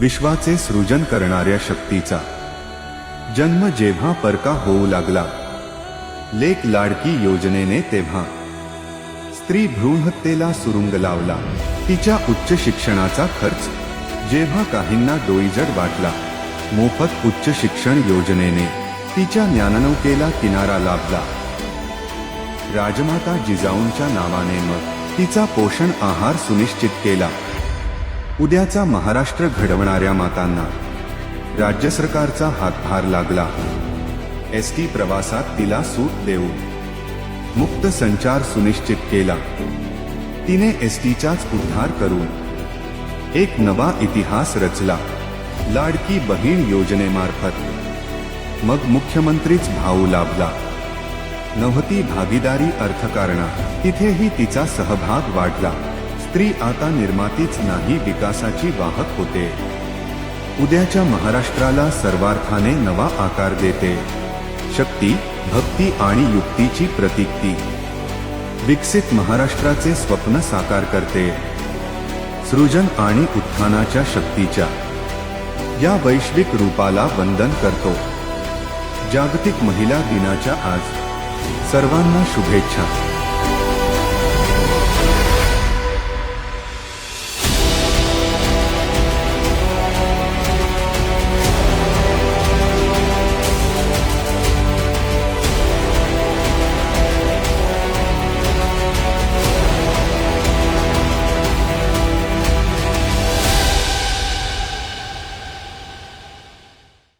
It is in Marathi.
विश्वाचे सृजन करणाऱ्या शक्तीचा. जन्म जेव्हा परका होऊ लागला. लेक लाडकी योजनेने तेव्हा. स्त्री भ्रूणहत्येला सुरुंग लावला. तिच्या उच्च शिक्षणाचा खर्च. जेव्हा काहींना डोईजड वाटला. मोफत उच्च शिक्षण योजनेने तिच्या ज्ञाननौकेला किनारा लाभला. राजमाता जिजाऊंच्या नावाने मग तिचा पोषण आहार सुनिश्चित केला. उद्याचा महाराष्ट्र घडवणाऱ्या मातांना राज्य सरकारचा हातभार लागला. एस टी प्रवासात तिला सूट देऊन मुक्त संचार सुनिश्चित केला. तिने एस टीचाच उद्धार करून एक नवा इतिहास रचला. लाडकी बहीण योजनेमार्फत मग मुख्यमंत्रीच भाऊ लाभला. नव्हती भागीदारी अर्थकारणा तिथेही तिचा सहभाग वाढला. स्त्री आता निर्मातीच नाही विकासाची वाहक होते. उद्याच्या महाराष्ट्राला सर्वार्थाने नवा आकार देते. शक्ती भक्ती आणि युक्तीची प्रतीकती. विकसित महाराष्ट्राचे स्वप्न साकार करते. सृजन आणि उत्थानाच्या शक्तीच्या. या वैश्विक रूपाला वंदन करतो. जागतिक महिला दिनाच्या आज. सर्वांना शुभेच्छा.